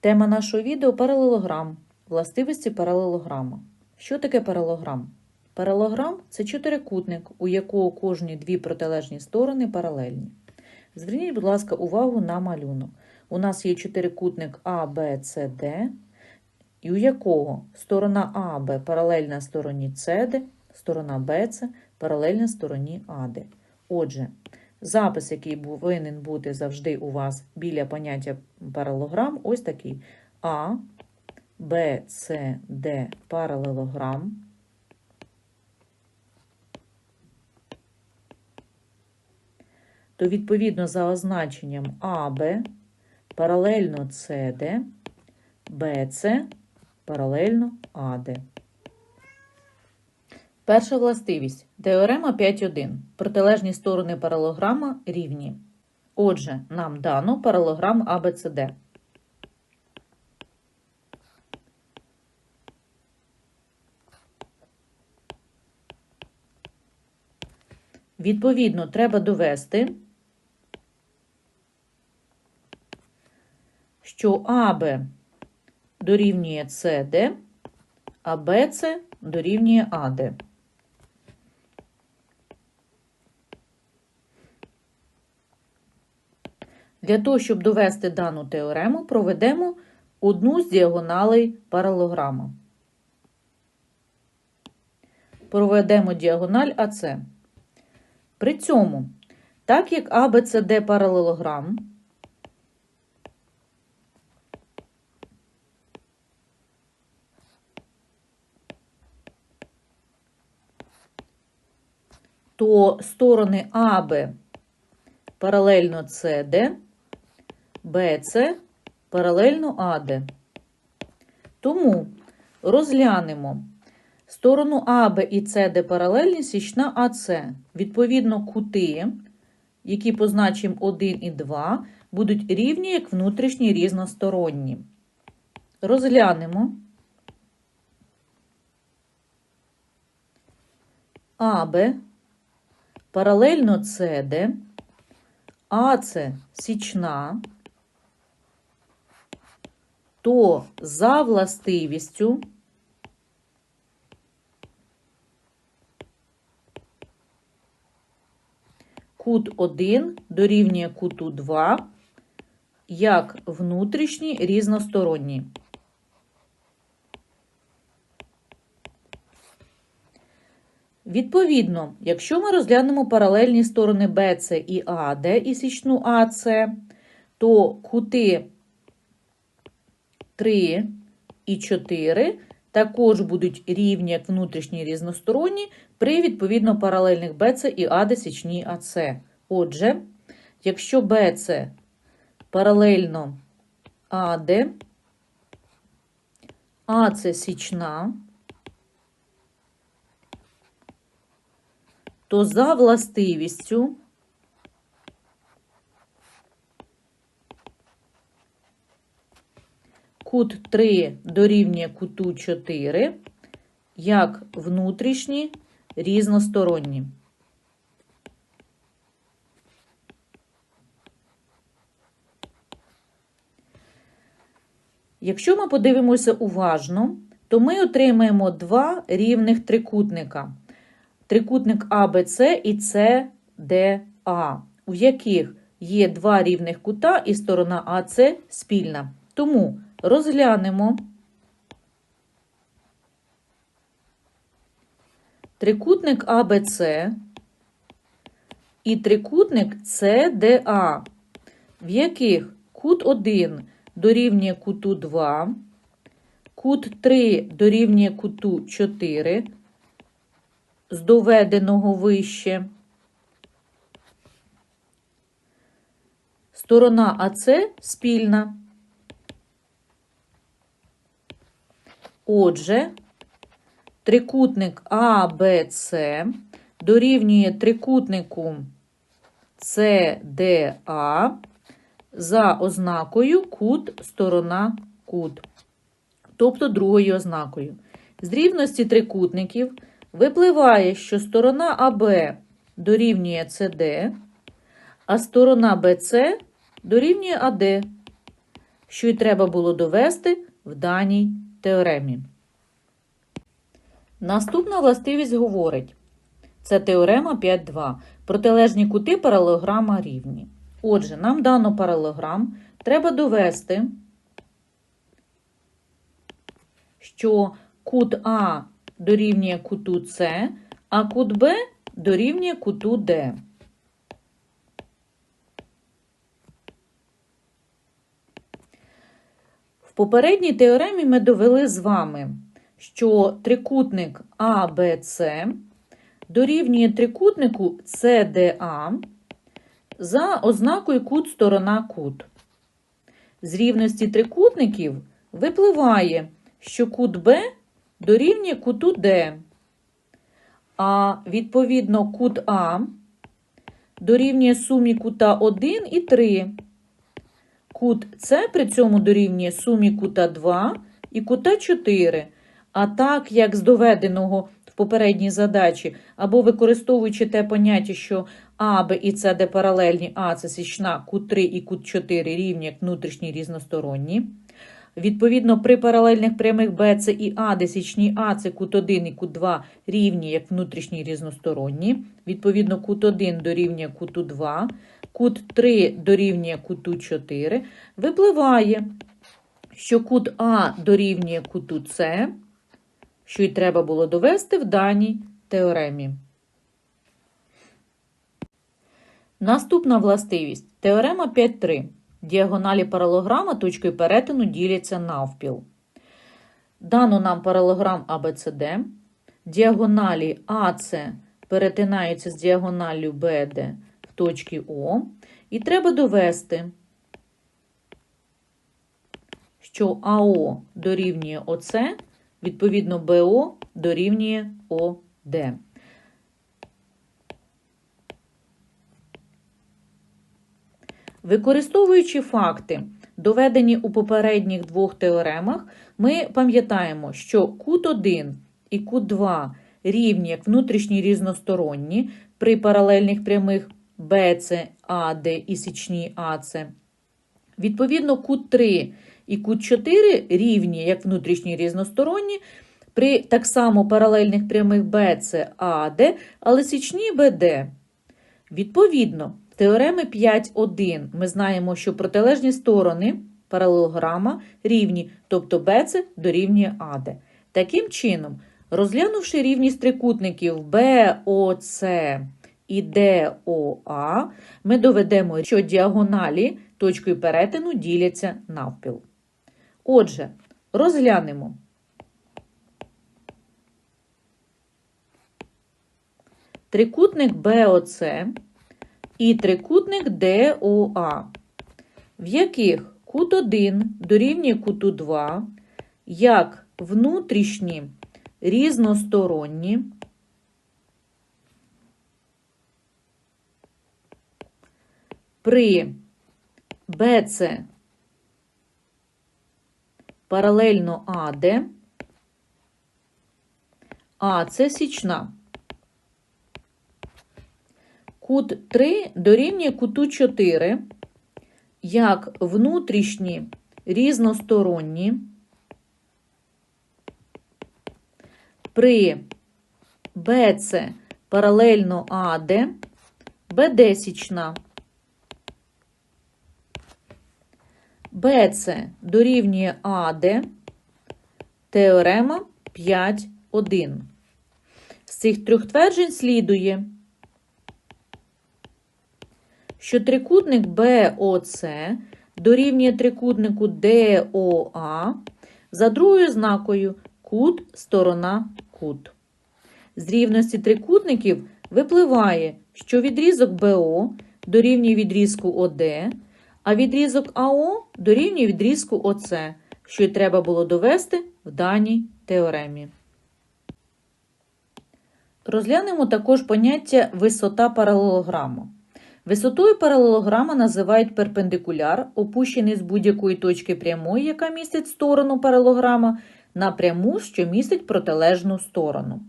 Тема нашого відео паралелограм. Властивості паралелограма. Що таке паралелограм? Паралелограм – це чотирикутник, у якого кожні дві протилежні сторони паралельні. Зверніть, будь ласка, увагу на малюнок. У нас є чотирикутник А, Б, С, Д, і у якого сторона АБ паралельна стороні СД, сторона БЦ паралельна стороні АД. Отже, запис, який повинен бути завжди у вас біля поняття паралелограм, ось такий. А, Б, С, Д паралелограм. То відповідно за означенням АБ паралельно СД, БЦ паралельно АД. Перша властивість. Теорема 5.1. Протилежні сторони паралограма рівні. Отже, нам дано паралограм ABCD. Відповідно, треба довести, що АБ дорівнює СД, а БЦ дорівнює АД. Для того, щоб довести дану теорему, проведемо одну з діагоналей паралограма. Проведемо діагональ АЦ. При цьому, так як ABCD паралелограм, то сторони АБ паралельно СД, БЦ паралельно АД. Тому розглянемо сторону АБ і СД паралельні січна АЦ. Відповідно, кути, які позначимо 1 і 2, будуть рівні як внутрішні різносторонні. Розглянемо. АБ паралельно СД, АЦ січна, то за властивістю кут 1 дорівнює куту 2 як внутрішні різносторонні. Відповідно, якщо ми розглянемо паралельні сторони BC і AD і січну AC, то кути 3 і 4 також будуть рівні як внутрішні різносторонні при відповідно паралельних BC і AD січні AC. Отже, якщо BC паралельно AD, AC січна, то за властивістю кут 3 дорівнює куту 4 як внутрішні різносторонні. Якщо ми подивимося уважно, то ми отримаємо два рівних трикутника трикутник АБЦ і СДА, у яких є два рівних кута і сторона АЦ спільна. Тому розглянемо трикутник АБЦ і трикутник СДА, в яких кут 1 дорівнює куту 2, кут 3 дорівнює куту 4, з доведеного вище. Сторона АЦ спільна. Отже, трикутник АБЦ дорівнює трикутнику СДА за ознакою кут сторона кут, тобто другою ознакою. З рівності трикутників Випливає, що сторона АБ дорівнює СД, а сторона БЦ дорівнює АД. що й треба було довести в даній теоремі. Наступна властивість говорить, це теорема 5.2. Протилежні кути паралелограма рівні. Отже, нам дано паралелограм, треба довести, що кут А дорівнює куту С, а кут Б дорівнює куту Д. попередній теоремі ми довели з вами, що трикутник АБЦ дорівнює трикутнику CDA за ознакою кут сторона кут. З рівності трикутників випливає, що кут Б дорівнює куту Д, а відповідно кут А дорівнює сумі кута 1 і 3. Кут С при цьому дорівнює сумі кута 2 і кута 4. А так, як з доведеного в попередній задачі, або використовуючи те поняття, що А, Б і С, де паралельні, А це січна, кут 3 і кут 4 рівні як внутрішні різносторонні. Відповідно, при паралельних прямих BC і А, де січні А це кут 1 і кут 2 рівні як внутрішні різносторонні. Відповідно, кут 1 дорівнює куту 2, кут 3 дорівнює куту 4. Випливає, що кут А дорівнює куту С, що й треба було довести в даній теоремі. Наступна властивість. Теорема 5.3. Діагоналі паралограма точкою перетину діляться навпіл. Дано нам паралограм ABCD. Діагоналі АС перетинаються з діагоналлю BD в точці О. І треба довести, що АО дорівнює ОС, відповідно БО дорівнює ОД. Використовуючи факти, доведені у попередніх двох теоремах, ми пам'ятаємо, що кут 1 і кут 2 рівні як внутрішні різносторонні при паралельних прямих BC, AD і січній AC. Відповідно, кут 3 і кут 4 рівні як внутрішні різносторонні при так само паралельних прямих BC, AD, але січні BD. Відповідно, теореми 5.1 ми знаємо, що протилежні сторони паралелограма рівні, тобто BC дорівнює AD. Таким чином, розглянувши рівність трикутників BOC і DOA, ми доведемо, що діагоналі точкою перетину діляться навпіл. Отже, розглянемо. Трикутник BOC і трикутник DOA, в яких кут 1 дорівнює куту 2, як внутрішні різносторонні, при BC паралельно AD, А це січна. Кут 3 дорівнює куту 4, як внутрішні різносторонні при BC паралельно AD, BD січна. BC дорівнює AD, теорема 5.1. З цих трьох тверджень слідує, що трикутник BOC дорівнює трикутнику DOA за другою знакою кут, сторона, кут. З рівності трикутників випливає, що відрізок БО дорівнює відрізку ОД, а відрізок АО дорівнює відрізку ОЦ, що й треба було довести в даній теоремі. Розглянемо також поняття висота паралелограму. Висотою паралелограма називають перпендикуляр, опущений з будь-якої точки прямої, яка містить сторону паралелограма, на пряму, що містить протилежну сторону.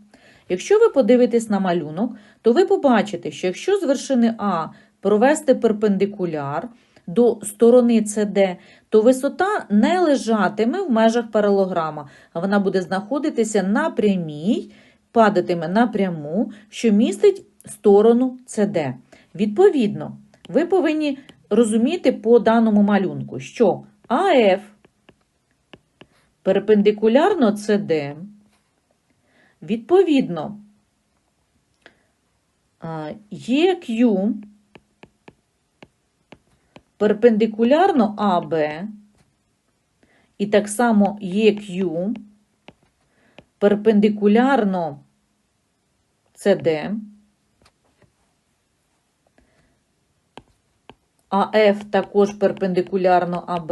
Якщо ви подивитесь на малюнок, то ви побачите, що якщо з вершини А провести перпендикуляр до сторони CD, то висота не лежатиме в межах паралограма, а вона буде знаходитися на прямій, падатиме на пряму, що містить сторону CD. Відповідно, ви повинні розуміти по даному малюнку, що АФ перпендикулярно CD, відповідно, ЄQ перпендикулярно АБ, і так само ЄQ перпендикулярно CD, АФ також перпендикулярно АБ.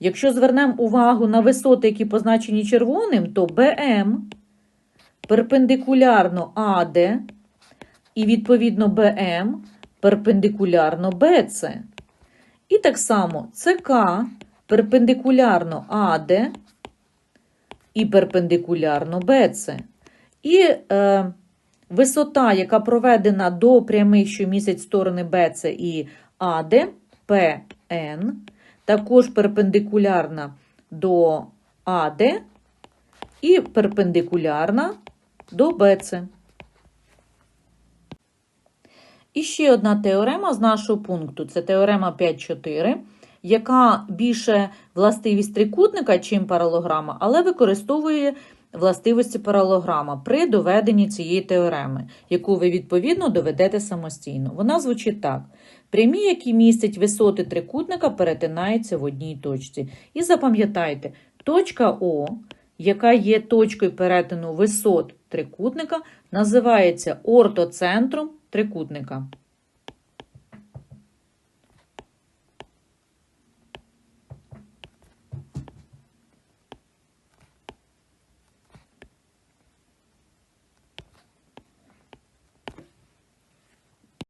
Якщо звернемо увагу на висоти, які позначені червоним, то БМ перпендикулярно АД і відповідно БМ перпендикулярно БЦ. І так само ЦК перпендикулярно АД і перпендикулярно БЦ. І е, висота, яка проведена до прямих, що місяць сторони БЦ і АД, ПН, також перпендикулярна до АД і перпендикулярна до БЦ. І ще одна теорема з нашого пункту це теорема 5.4, яка більше властивість трикутника, чим паралограма, але використовує властивості паралограма при доведенні цієї теореми, яку ви відповідно доведете самостійно. Вона звучить так: прямі, які містять висоти трикутника, перетинаються в одній точці. І запам'ятайте, точка О, яка є точкою перетину висот трикутника, називається ортоцентром трикутника.